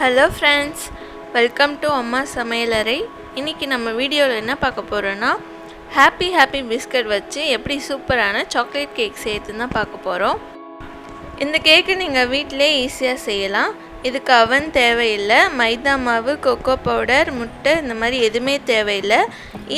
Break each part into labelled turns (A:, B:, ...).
A: Hello friends welcome to அம்மா சமையலறை இன்றைக்கி நம்ம வீடியோவில் என்ன பார்க்க போகிறோன்னா ஹாப்பி ஹாப்பி பிஸ்கட் வச்சு எப்படி சூப்பரான சாக்லேட் கேக் செய்யறதுன்னு தான் பார்க்க போகிறோம் இந்த கேக்கு நீங்கள் வீட்டிலே ஈஸியாக செய்யலாம். இதுக்கு அவன் தேவையில்லை. மைதா மாவு கொக்கோ பவுடர் முட்டை இந்த மாதிரி எதுவுமே தேவையில்லை.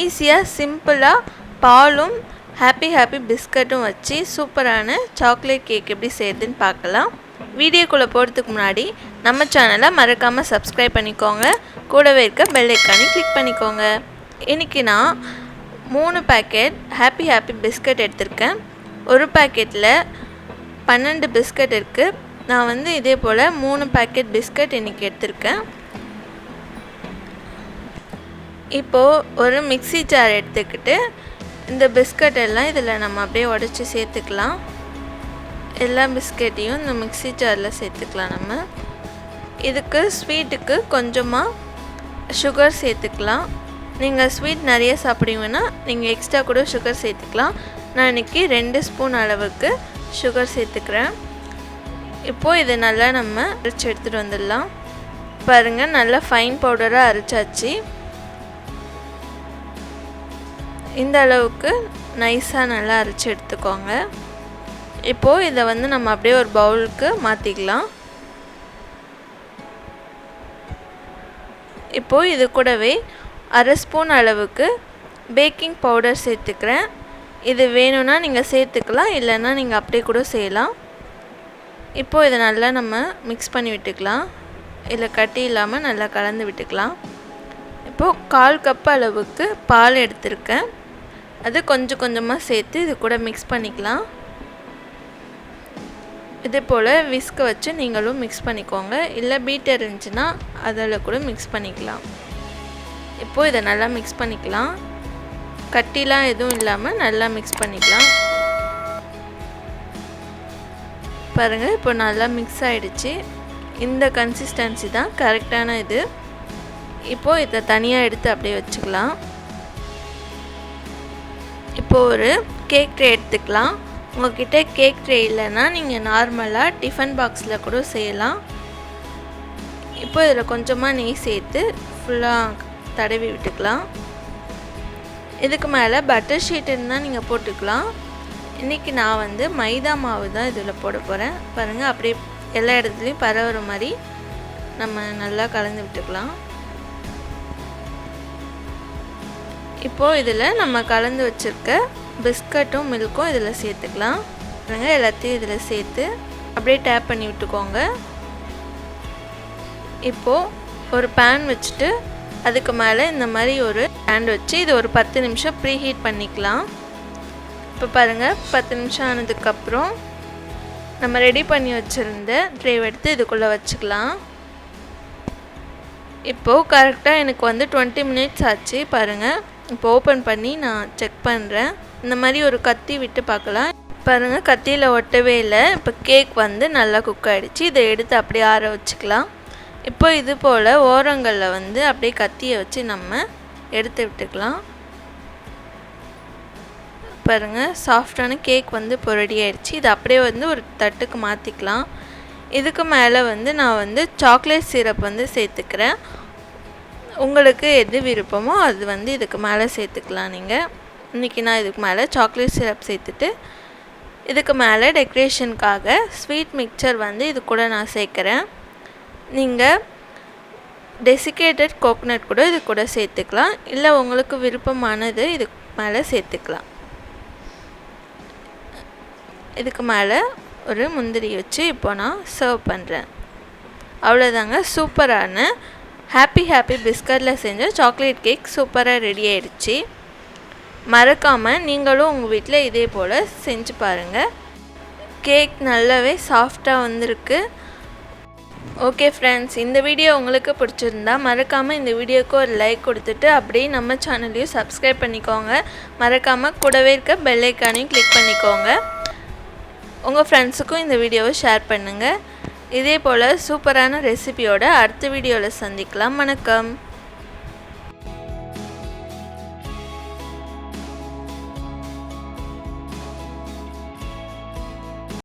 A: ஈஸியாக சிம்பிளாக பாலும் ஹாப்பி ஹாப்பி பிஸ்கட்டும் வச்சு சூப்பரான சாக்லேட் கேக் எப்படி செய்யறதுன்னு பார்க்கலாம். வீடியோக்குள்ளே போகிறதுக்கு முன்னாடி நம்ம சேனலை மறக்காமல் சப்ஸ்கிரைப் பண்ணிக்கோங்க. கூடவே இருக்க பெல் ஐக்கானி கிளிக் பண்ணிக்கோங்க. இன்றைக்கி நான் மூணு பேக்கெட் ஹாப்பி ஹாப்பி பிஸ்கட் எடுத்திருக்கேன். ஒரு பேக்கெட்டில் பன்னெண்டு பிஸ்கட் இருக்குது நான் வந்து இதே போல் மூணு பேக்கெட் பிஸ்கட் இன்றைக்கி எடுத்திருக்கேன். இப்போது ஒரு மிக்ஸி ஜார் எடுத்துக்கிட்டு இந்த பிஸ்கட் எல்லாம் இதில் நம்ம அப்படியே உடச்சி சேர்த்துக்கலாம். எல்லா பிஸ்கெட்டையும் இந்த மிக்ஸி ஜாரில் சேர்த்துக்கலாம் நம்ம. இதுக்கு ஸ்வீட்டுக்கு கொஞ்சமாக சுகர் சேர்த்துக்கலாம். நீங்கள் ஸ்வீட் நிறைய சாப்பிடுவீங்கன்னா நீங்கள் எக்ஸ்ட்ரா கூட சுகர் சேர்த்துக்கலாம். நான் இன்றைக்கி ரெண்டு ஸ்பூன் அளவுக்கு சுகர் சேர்த்துக்கிறேன். இப்போது இதை நல்லா நம்ம அரைச்சி எடுத்துகிட்டு வந்துடலாம். பாருங்கள் நல்லா ஃபைன் பவுடராக அரைச்சாச்சு. இந்த அளவுக்கு நைஸாக நல்லா அரைச்சி எடுத்துக்கோங்க. இப்போது இதை வந்து நம்ம அப்படியே ஒரு பவுலுக்கு மாற்றிக்கலாம் இப்போது இது கூடவே அரை ஸ்பூன் அளவுக்கு பேக்கிங் பவுடர் சேர்த்துக்கிறேன். இது வேணும்னா நீங்கள் சேர்த்துக்கலாம் இல்லைன்னா நீங்கள் அப்படியே கூட செய்யலாம். இப்போது இதை நல்லா நம்ம மிக்ஸ் பண்ணி விட்டுக்கலாம். இல்லை கட்டி இல்லாமல் நல்லா கலந்து விட்டுக்கலாம். இப்போது கால் கப் அளவுக்கு பால் எடுத்திருக்கேன். அது கொஞ்சம் கொஞ்சமாக சேர்த்து இது கூட மிக்ஸ் பண்ணிக்கலாம். இதே போல் விஸ்கை வச்சு நீங்களும் மிக்ஸ் பண்ணிக்கோங்க. இல்லை பீட்டர் இருந்துச்சுன்னா அதில் கூட மிக்ஸ் பண்ணிக்கலாம். இப்போது இதை நல்லா மிக்ஸ் பண்ணிக்கலாம். கட்டிலாம் எதுவும் இல்லாமல் நல்லா மிக்ஸ் பண்ணிக்கலாம். பாருங்கள் இப்போ நல்லா மிக்ஸ் ஆகிடுச்சு இந்த கன்சிஸ்டன்சி தான் கரெக்டான இது. இப்போது இதை தனியாக எடுத்து அப்படியே வச்சுக்கலாம். இப்போது ஒரு கேக் ட்ரே எடுத்துக்கலாம். உங்கள்கிட்ட கேக் ட்ரே இல்லைன்னா நீங்கள் நார்மலாக டிஃபன் பாக்ஸில் கூட செய்யலாம். இப்போ இதில் கொஞ்சமாக நெய் சேர்த்து ஃபுல்லாக தடவி விட்டுக்கலாம். இதுக்கு மேலே பட்டர் ஷீட் இருந்தால் நீங்கள் போட்டுக்கலாம். இன்றைக்கி நான் வந்து மைதா மாவு தான் இதில் போட போகிறேன் பாருங்கள் அப்படியே எல்லா இடத்துலையும் பரவுற மாதிரி நம்ம நல்லா கலந்து விட்டுக்கலாம். இப்போது இதில் நம்ம கலந்து வச்சுருக்க பிஸ்கட்டும் மில்க்கும் இதில் சேர்த்துக்கலாம். பாருங்க எல்லாத்தையும் இதில் சேர்த்து அப்படியே டேப் பண்ணி விட்டுக்கோங்க. இப்போது ஒரு பேன் வச்சுட்டு அதுக்கு மேலே இந்த மாதிரி ஒரு பேன் வச்சு இது ஒரு பத்து நிமிஷம் ப்ரீ ஹீட் பண்ணிக்கலாம். இப்போ பாருங்கள் பத்து நிமிஷம் ஆனதுக்கப்புறம் நம்ம ரெடி பண்ணி வச்சுருந்த ட்ரேவ் எடுத்து இதுக்குள்ளே வச்சுக்கலாம். இப்போது கரெக்டாக எனக்கு வந்து டுவெண்ட்டி மினிட்ஸ் ஆச்சு. பாருங்கள் இப்போ ஓப்பன் பண்ணி நான் செக் பண்ணுறேன் இந்த மாதிரி ஒரு கத்தி விட்டு பார்க்கலாம். பாருங்கள் கத்தியில் ஒட்டவே இல்லை. இப்போ கேக் வந்து நல்லா குக் ஆகிடுச்சு இதை எடுத்து அப்படியே ஆற வச்சுக்கலாம். இப்போ இது போல் ஓரங்களில் வந்து அப்படியே கத்தியை வச்சு நம்ம எடுத்து விட்டுக்கலாம். பாருங்கள் சாஃப்டான கேக் வந்து இப்போ ரெடி ஆயிடுச்சு. இது அப்படியே வந்து ஒரு தட்டுக்கு மாற்றிக்கலாம் இதுக்கு மேலே வந்து நான் வந்து சாக்லேட் சிரப் வந்து சேர்த்துக்கிறேன். உங்களுக்கு எது விருப்பமோ அது வந்து இதுக்கு மேலே சேர்த்துக்கலாம் நீங்கள் இன்றைக்கி நான் இதுக்கு மேலே சாக்லேட் சிரப் சேர்த்துட்டு இதுக்கு மேலே டெக்கரேஷனுக்காக ஸ்வீட் மிக்சர் வந்து இது கூட நான் சேர்க்குறேன். நீங்கள் டெசிகேட்டட் கோகனட் கூட இது கூட சேர்த்துக்கலாம். இல்லை உங்களுக்கு விருப்பமானது இதுக்கு மேலே சேர்த்துக்கலாம். இதுக்கு மேலே ஒரு முந்திரி வச்சு இப்போ நான் சர்வ் பண்ணுறேன் அவ்வளோதாங்க சூப்பரான ஹாப்பி ஹாப்பி பிஸ்கட்டில் செஞ்ச சாக்லேட் கேக் சூப்பராக ரெடி ஆயிடுச்சு. மறக்காமல் நீங்களும் உங்கள் வீட்டில் இதே போல் செஞ்சு பாருங்கள் கேக் நல்லாவே சாஃப்டாக வந்திருக்கு. ஓகே ஃப்ரெண்ட்ஸ் இந்த வீடியோ உங்களுக்கு பிடிச்சிருந்தா மறக்காமல் இந்த வீடியோக்கு ஒரு லைக் கொடுத்துட்டு அப்படியே நம்ம சேனலையும் சப்ஸ்கிரைப் பண்ணிக்கோங்க. மறக்காமல் கூடவே இருக்க பெல்லைக்கானையும் கிளிக் பண்ணிக்கோங்க. உங்கள் ஃப்ரெண்ட்ஸுக்கும் இந்த வீடியோவை ஷேர் பண்ணுங்கள் இதே போல் சூப்பரான ரெசிபியோட அடுத்த வீடியோவில் சந்திக்கலாம். வணக்கம்.